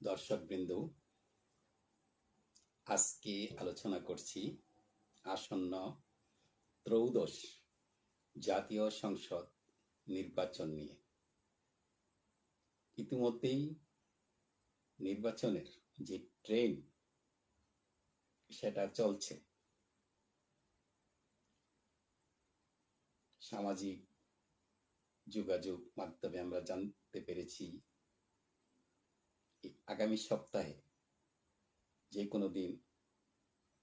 দর্শকবৃন্দ, আজকে আলোচনা করছি আসন্ন ত্রৌদশ জাতীয় সংসদ নির্বাচন নিয়ে। ইতিমধ্যেই নির্বাচনের যে ট্রেন, সেটা চলছে। সামাজিক যোগাযোগ মাধ্যমে আমরা জানতে পেরেছি আগামী সপ্তাহে যে কোনো দিন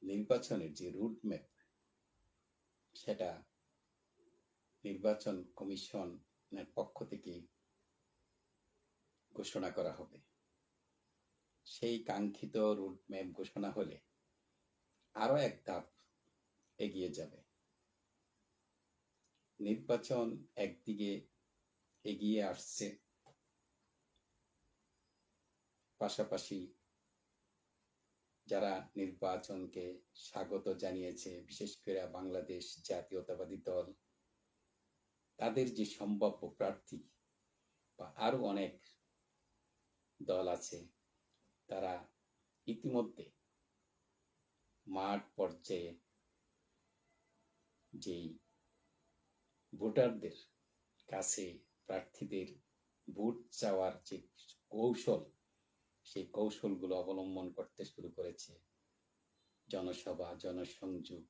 নির্বাচনের যে রুট ম্যাপ সেটা নির্বাচন কমিশনের পক্ষ থেকে ঘোষণা করা হবে। সেই কাঙ্ক্ষিত রুট ম্যাপ ঘোষণা হলে আরও এক ধাপ এগিয়ে যাবে। নির্বাচন একদিকে এগিয়ে আসছে। পাশাপাশি যারা নির্বাচনকে স্বাগত জানিয়েছে, বিশেষ করে বাংলাদেশ জাতীয়তাবাদী দল, তাদের যে সম্ভাব্য প্রার্থী বা আরও অনেক দল আছে, তারা ইতিমধ্যে মাঠ পর্যায়ে যেই ভোটারদের কাছে প্রার্থীদের ভোট চাওয়ার যে কৌশল সেই কৌশলগুলো অবলম্বন করতে শুরু করেছে। জনসভা, জনসংযোগ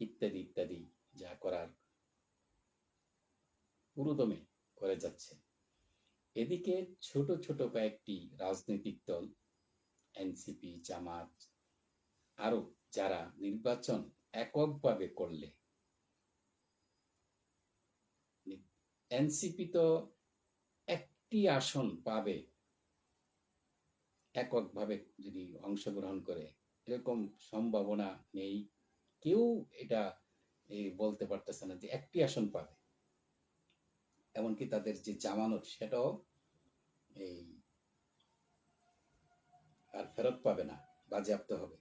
ইত্যাদি ইত্যাদি যা করার পুরোদমে করে যাচ্ছে। এদিকে ছোট ছোট কয়েকটি রাজনৈতিক দল, এনসিপি, জামাত আরও যারা নির্বাচন এককভাবে করলে, এনসিপি তো একটি আসন পাবে। এককভাবে যদি অংশগ্রহণ করে। এরকম সম্ভাবনা নেই। কেউ এটা বলতে পারতেছে না যে একটি আসন পাবে। এমনকি তাদের যে জামানত, সেটাও এই আর ফেরত পাবে না, বাজেয়াপ্ত হবে।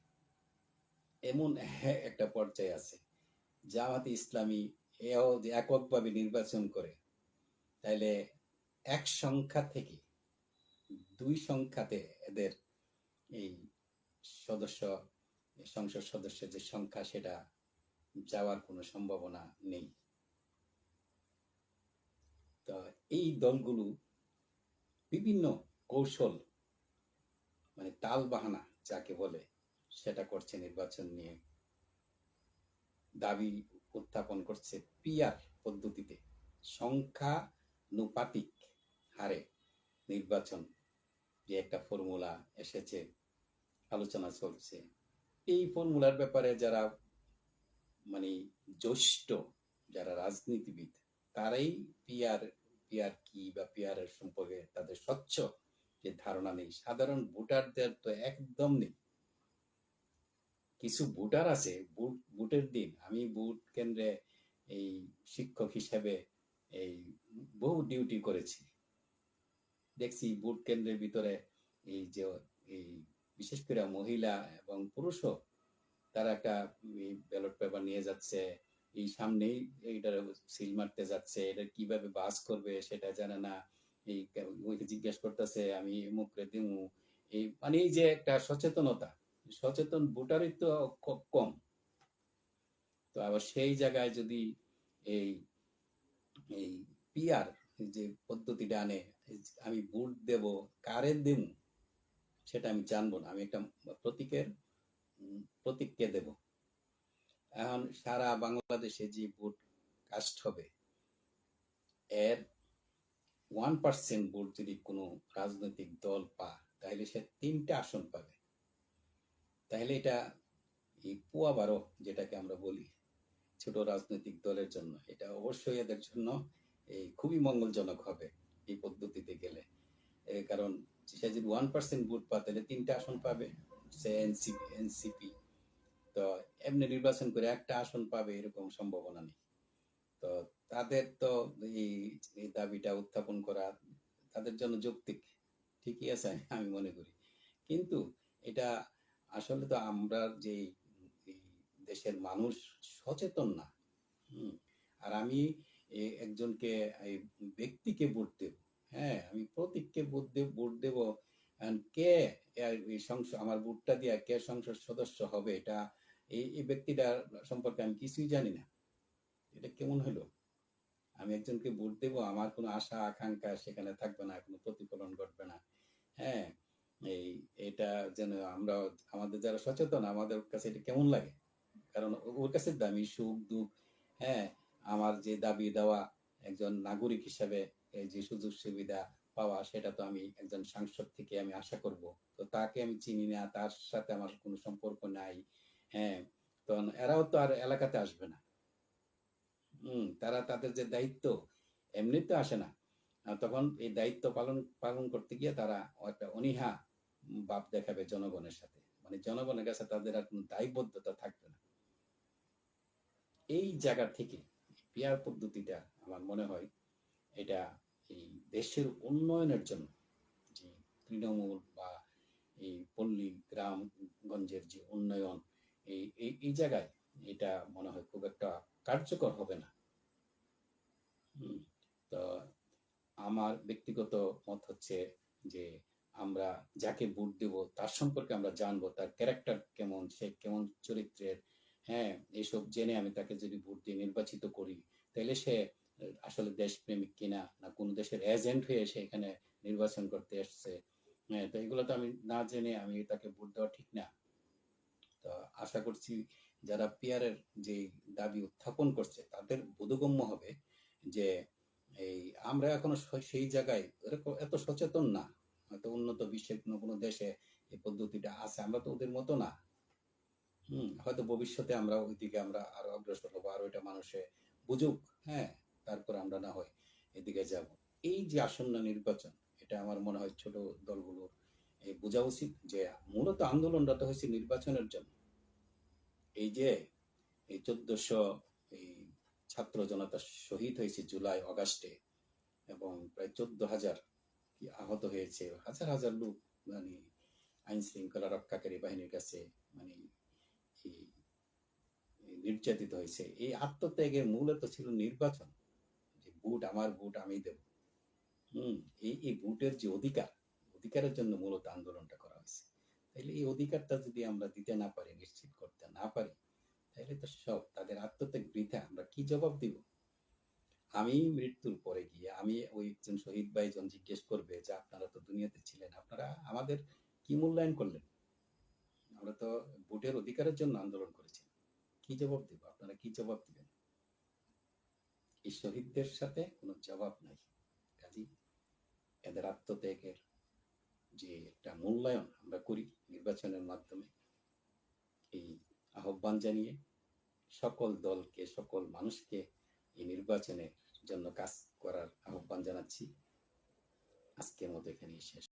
এমন একটা পর্যায়ে আছে। জামাতে ইসলামী এও যে এককভাবে নির্বাচন করে, তাইলে এক সংখ্যা থেকে দুই সংখ্যাতে এদের এই সদস্য, সংসদ সদস্যের যে সংখ্যা, সেটা যাওয়ার কোনো সম্ভাবনা নেই। তো এই দলগুলো বিভিন্ন কৌশল মানে তাল বাহানা যাকে বলে, সেটা করছে নির্বাচন নিয়ে। দাবি উত্থাপন করছে পিয়ার পদ্ধতিতে। সংখ্যানুপাতিক হারে নির্বাচন, যে একটা ফর্মুলা এসেছে, আলোচনা চলছে। এই ফর্মুলার ব্যাপারে যারা মানে জ্যেষ্ঠ, যারা রাজনীতিবিদ, তারাই পিয়ার পিয়ার কি বা পিয়ারের সম্পর্কে তাদের স্বচ্ছ যে ধারণা নেই। সাধারণ ভোটারদের তো একদম নেই। কিছু ভোটার আছে, ভোট, ভোটের দিন। আমি ভোট কেন্দ্রে এই শিক্ষক হিসেবে এই বহু ডিউটি করেছি। দেখছি ভোট কেন্দ্রের ভিতরে এই যে, এই বিশেষ করে মহিলা এবং পুরুষও তারা একটা ব্যালট পেপার নিয়ে যাচ্ছে। এই সামনেই এইটার সিল মারতে যাচ্ছে। এটা কীভাবে বাস করবে সেটা জানে না। এই ওইকে জিজ্ঞেস করতেছে, আমি মুখরে দিমু। এই মানে এই যে একটা সচেতনতা, সচেতন ভোটারই তো খুব কম। তো আবার সেই জায়গায় যদি এই এই পিয়ার যে পদ্ধতিটা আনে আমি ভোট দেব, কারে দেব, সেটা আমি জানব না। আমি একটা প্রতীকের প্রতীককে দেব। এখন সারা বাংলাদেশে যে ভোট কাস্ট হবে, এর ওয়ান পার্সেন্ট ভোট যদি কোনো রাজনৈতিক দল পা তাহলে সে তিনটা আসন পাবে। তাহলে এটা এই পুয়া বারো যেটাকে আমরা বলি, ছোট রাজনৈতিক দলের জন্য, এটা অবশ্যই এদের জন্য এই খুবই মঙ্গলজনক হবে। এই পদ্ধতিতে গেলে। কারণ সে যদি ওয়ান পার্সেন্ট ভোট পা তাহলে তিনটা আসন পাবে, সে এনসিপি এনসিপি তো এমনি নির্বাচন করে একটা আসন পাবে, এরকম সম্ভাবনা নেই। তো তাদের তো এই দাবিটা উত্থাপন করা তাদের জন্য যৌক্তিক, ঠিকই আছে আমি মনে করি। কিন্তু এটা আসলে তো আমরা যে দেশের মানুষ সচেতন না, হুম। আর আমি একজনকে ব্যক্তিকে ভোট দেব। হ্যাঁ আমি প্রতীককে ভোট দেব ভোট দেব। কে এই সংসদ আমার ভোটটা দিয়ে কে সংসদ সদস্য হবে, এটা এই এই ব্যক্তিটার সম্পর্কে আমি কিছুই জানি না। এটা কেমন হলো? আমি একজনকে ভোট দেব, আমার কোনো আশা, আকাঙ্ক্ষা সেখানে থাকবে না, কোনো প্রতিফলন ঘটবে না। হ্যাঁ এই, এটা যেন আমরা, আমাদের যারা সচেতন, আমাদের কাছে এটা কেমন লাগে? কারণ ওর কাছে দামি সুখ, দুঃখ হ্যাঁ আমার যে দাবি দেওয়া একজন নাগরিক হিসাবে যে সুযোগ সুবিধা পাওয়া, সেটা তো আমি একজন সাংসদ থেকে আমি আশা করব। তো তাকে আমি চিনি না, তার সাথে আমার কোনো সম্পর্ক নাই। হ্যাঁ তো এরাও তো আর এলাকাতে আসবে না। হম, তারা তাদের যে দায়িত্ব এমনিতে আসে না। তখন এই দায়িত্ব পালন পালন করতে গিয়ে তারা একটা অনীহা ভাব দেখাবে জনগণের সাথে। মানে জনগণের কাছে তাদের আর কোনো দায়বদ্ধতা থাকবে না। এই জায়গা থেকে পিয়ার পদ্ধতিটা আমার মনে হয় এটা এই দেশের উন্নয়নের জন্য যে তৃণমূল বা এই পল্লী গ্রাম গঞ্জের যে উন্নয়ন, এই এই জায়গায় এটা মনে হয় খুব একটা কার্যকর হবে না। তো আমার ব্যক্তিগত মত হচ্ছে যে আমরা যাকে ভোট দেব তার সম্পর্কে আমরা জানব, তার ক্যারেক্টার কেমন, সে কেমন চরিত্রের হ্যাঁ এইসব জেনে আমি তাকে যদি ভোট দিয়ে নির্বাচিত করি, তাহলে সে, আসলে দেশপ্রেমিক কিনা না কোন দেশের এজেন্ট হয়ে সে এখানে নির্বাচন করতে এসছে হ্যাঁ তো এগুলো তো আমি না জেনে আমি তাকে ভোট দেওয়া ঠিক না। তো আশা করছি যারা পিয়ারের যে দাবি উত্থাপন করছে, তাদের বোধগম্য হবে যে এই আমরা এখনও সেই জায়গায় এত সচেতন না, হয়তো উন্নত বিশ্বের কোনো কোনো দেশে এই পদ্ধতিটা আছে, আমরা তো ওদের মতো না। হয়তো ভবিষ্যতে আমরা ওই দিকে আমরা আরও অগ্রসর হব, আর ওইটা মানুষে বুঝুক হ্যাঁ তারপর আমরা না হয় এদিকে যাব। এই যে আসন্ন নির্বাচন, এটা আমার মনে হয় ছোট দলগুলোর বোঝা উচিত যে মূলত আন্দোলনটা তো হয়েছে নির্বাচনের জন্য। এই যে এই চোদ্দশো এই ছাত্র জনতা শহীদ হয়েছে জুলাই, অগাস্টে এবং প্রায় চোদ্দ হাজার কি আহত হয়েছে, হাজার হাজার লোক মানে আইন শৃঙ্খলা রক্ষাকারী বাহিনীর কাছে মানে নির্যাতিত হয়েছে? এই আত্মত্যাগের মূলত ছিল নির্বাচন। যে ভোট আমার ভোট, আমি দেব। হম, এই এই ভোটের যে অধিকার, অধিকারের জন্য মূলত আন্দোলনটা করা হয়েছে। তাইলে এই অধিকারটা যদি আমরা দিতে না পারি, নিশ্চিত করতে না পারি তাহলে তো সব তাদের আত্মত্যাগ বৃথা। আমরা কি জবাব দিব? আমি মৃত্যুর পরে গিয়ে, আমি ওই একজন শহীদ ভাইজন জিজ্ঞেস করবে যে, আপনারা তো দুনিয়াতে ছিলেন, আপনারা আমাদের কি মূল্যায়ন করলেন? আমরা তো ভোটের অধিকারের জন্য আন্দোলন করেছি। কি জবাব দিব? আপনারা কি জবাব দিবেন? এই শহীদদের সাথে কোনো জবাব নাই। কাজী এদের আত্মত্যাগের যে একটা মূল্যায়ন আমরা করি নির্বাচনের মাধ্যমে, এই আহ্বান জানিয়ে সকল দলকে, সকল মানুষকে এই নির্বাচনের জন্য কাজ করার আহ্বান জানাচ্ছি। আজকের মতো এখানেই শেষ।